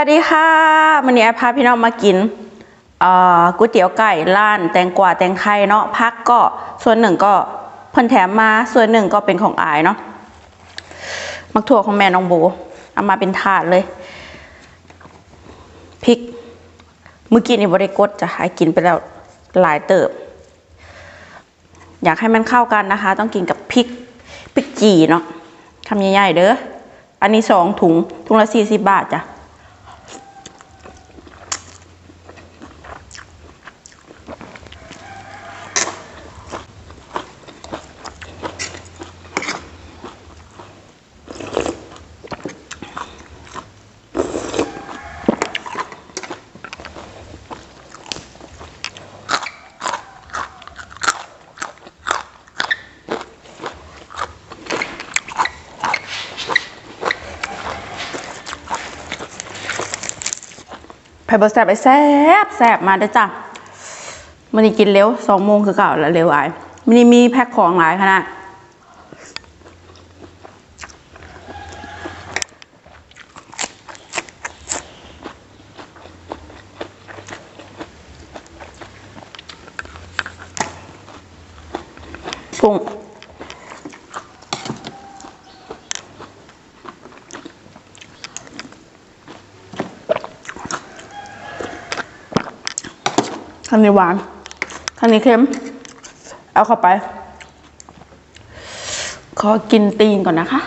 วัสดีค่ะวันนี้พาพี่น้องมากินก๋วยเตี๋ยวไก่ร้านแตงกวาแตงไทยเนาะพักก็ส่วนหนึ่งก็เพิ่นแถมมาส่วนหนึ่งก็เป็นของอายเนาะมักถั่วของแม่น้องโบเอามาเป็นถาดเลยพริกเมื่อกี้นี่บริกดจะหายกินไปแล้วหลายเติบ อยากให้มันเข้ากันนะคะ ต้องกินกับพริกพริกจีเนาะคำใหญ่ๆเด้ออันนี้สองถุงถุงละสี่สิบบาทจ้ะ ไผ่บอแซบไปแซบแซบมาเด้จ้ะมันนี้กินเร็วสองโมงคือเก่าแล้วเร็วอายมันนี้มีแพ็คของหลายขนาดกุ้ง ข้างนี้หวานข้างนี้เค็ม เอาเข้าไป ขอกินตีนก่อนนะคะ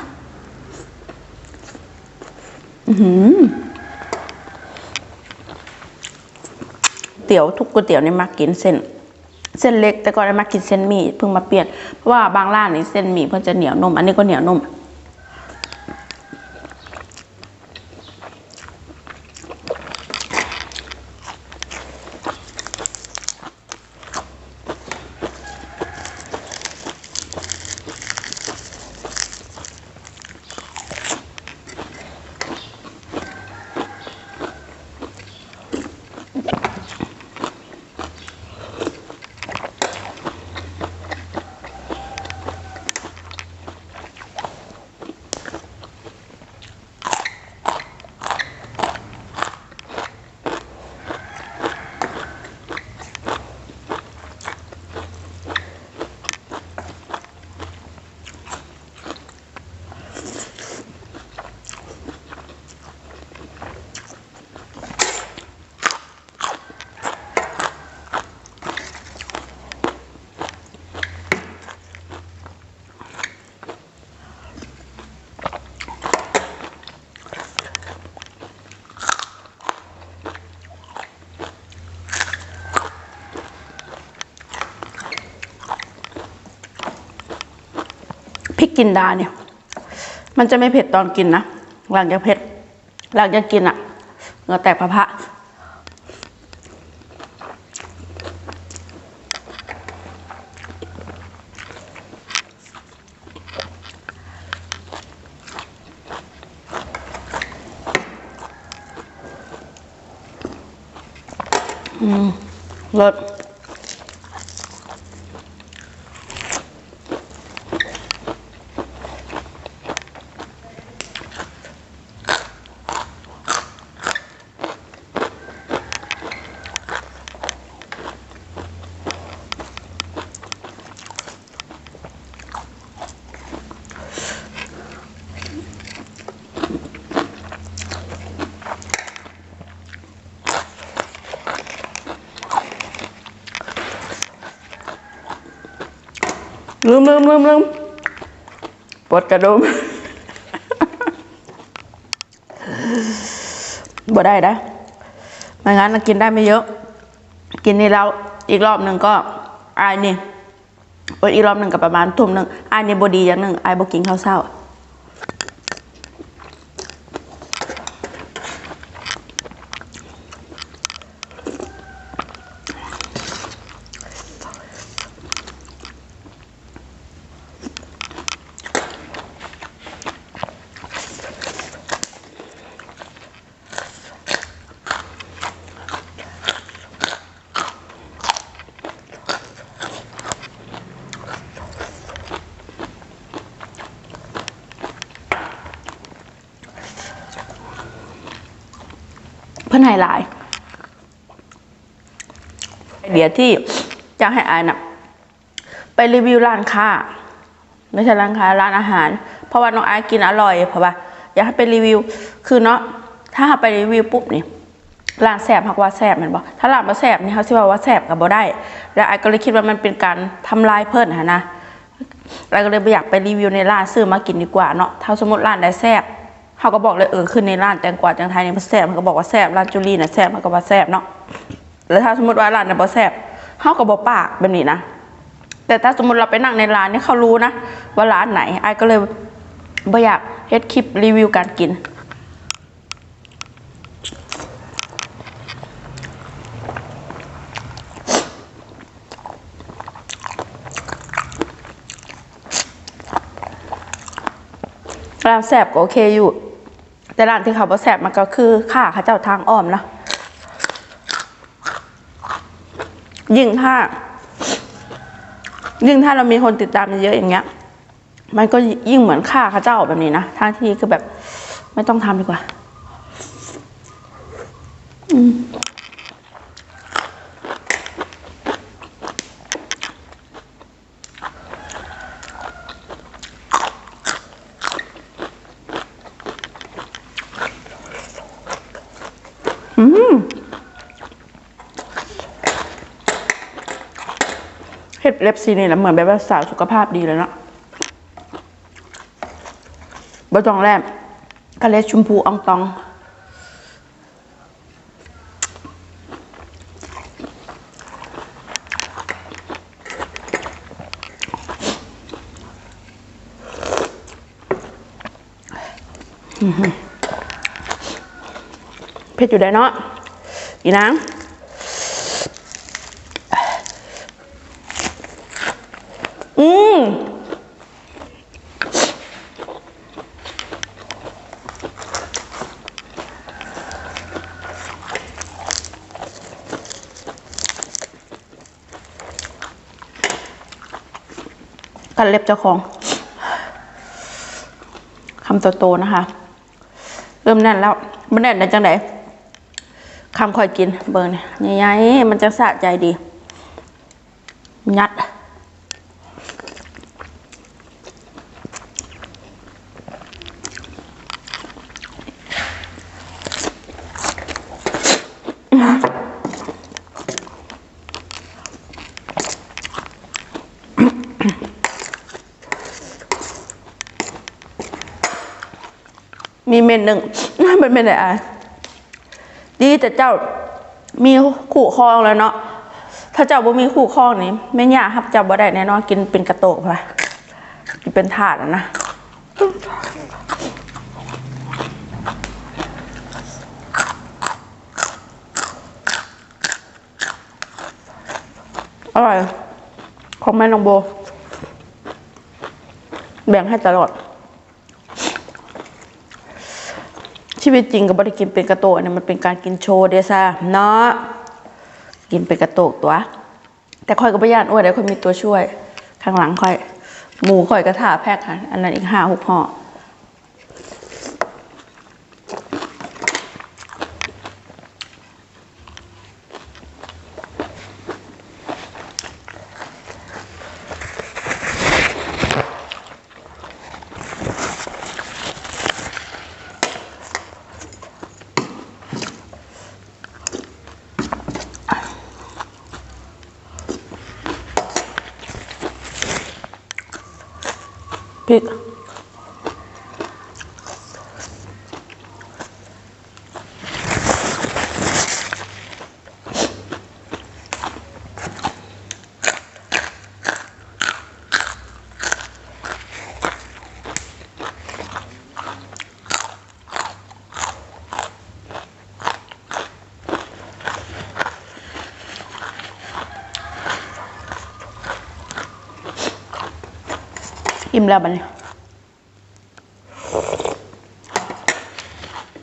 อือหือเตี๋ยวทุกก๋วยเตี๋ยวนี่มักกินเส้น เส้นเล็กแต่ก่อนได้มากินเส้นหมี่เพิ่งมาเปลี่ยน เพราะว่าบางร้านนี่เส้นหมี่เพิ่นจะเหนียวนุ่ม อันนี้ก็เหนียวนุ่ม กินดาเนี่ย มันจะไม่เผ็ดตอนกินนะ หลังจากเผ็ด หลังจากกินอะเหงื่อแตกพะพะอืมเลืมลืมลืมลืมปวดกระดุมบ่ได้นะไม่งั้นกินได้ไม่เยอะ กินนี่แล้วอีกรอบหนึ่งก็อายนี่อดอีกรอบหนึ่งกับประมาณทุ่มหนึ่งอายนี่บดีอย่างหนึ่งอายบกินข้าวเศร้า เพื่อนไฮไลท์เดี๋ยวที่จะให้อายน่ะไปรีวิวร้านค้าไม่ใช่ร้านค้าร้านอาหาร เพราะว่าน้องอายกินอร่อยเพราะว่าอยากให้ไปรีวิว คือเนาะถ้าไปรีวิวปุ๊บนี่ร้านแสบหักว่าแสบมันบอกถ้าร้านมาแสบนี่เขาสิว่าว่าแสบกับบ่ได้ แล้วอายก็เลยคิดว่ามันเป็นการทำลายเพิ่นหะนะอาก็เลยอยากไปรีวิวในร้านซื้อมากินดีกว่าเนาะถ้าสมมติร้านใดแสบ เขาก็บอกเลยเออขึ้นในร้านแตงกวาแตงไทยในี่มันแสบมันก็บอกว่าแสบร้านจุลีน่ะแสบมันก็ว่าแสบเนาะแล้วถ้าสมมติว่าร้านน่ะบ่แสบเขาก็บ่ปากแบบนี้นะแต่ถ้าสมมติเราไปนั่งในร้านนี่เขารู้นะว่าร้านไหนไอ้ก็เลยไม่อยากเฮ็ดคลิปรีวิวการกินร้านแสบก็โอเคอยู่ แต่ร้านที่เขาบ่แสบมันก็คือค่าเขาเจ้าทางอ้อมนะยิ่งถ้า ยิ่งถ้าเรามีคนติดตามเยอะๆอย่างเงี้ย มันก็ยิ่งเหมือนข่าเข้าเจ้าแบบนี้นะทางที่คือแบบไม่ต้องทำดีกว่า อืม เห็ดเล็บซีเนี่ยแหละเหมือนแบบว่าสาวสุขภาพดีเลยเนาะบะจองแรมกะเล็ดชมพูอองตอง เผ็ดอยู่ได้เนาะอีนางอืมัดเล็บเจ้าของคำโตๆนะคะ เริ่มแน่นแล้วมันแน่นได้จังไดคำคอยกินเบิร์นใหญ่ๆมันจะสะใจดี ยัด มีเมนหนึ่งเป็นเมนไหนอะดีแต่เจ้ามีขู่คองแล้วเนาะถ้าเจ้าบ่มีขู่คองนี่ไม่ยากครับเจ้าบ่ได้แน่นอนกินเป็นกระโตกไปกินเป็นถาดนะอร่อย ของแม่น้องโบ แบ่งให้ตลอด ชีวิตจริงกับบริกินเป็นกระโตกเนี่ยมันเป็นการกินโชว์เดซ่าเนาะกินเป็นกระโตกตัว แต่ค่อยก็บ่ย่านอ้วนได้ค่อยมีตัวช่วย ข้างหลังค่อย หมูค่อยกระถาแพ็คค่ะอันนั้นอีกห้าหกห่อ พ อิ่มแล้วบัดนี้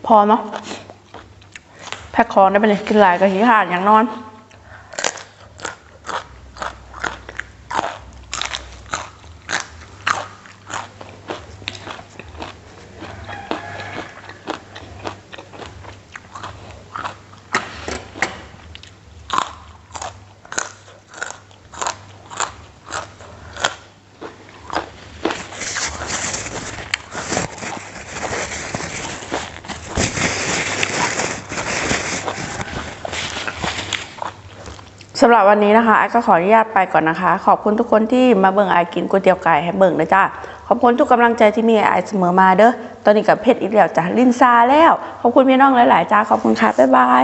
พอเนาะแพ็คของได้ไปเลยกินหลายกับขี้ขาดอย่างนอน สำหรับวันนี้นะคะไอ้ก็ขออนุญาตไปก่อนนะคะ ขอบคุณทุกคนที่มาเบิ่งไอ้กินก๋วยเตี๋ยวไก่ให้เบิ่งนะจ้าขอบคุณทุกกำลังใจที่มีไอ้เสมอมาเด้อตอนนี้กับเพชรอีกแล้วจ้ะลินซาแล้ว ขอบคุณพี่น้องหลาย ๆ จ้าขอบคุณค่ะบ๊ายบาย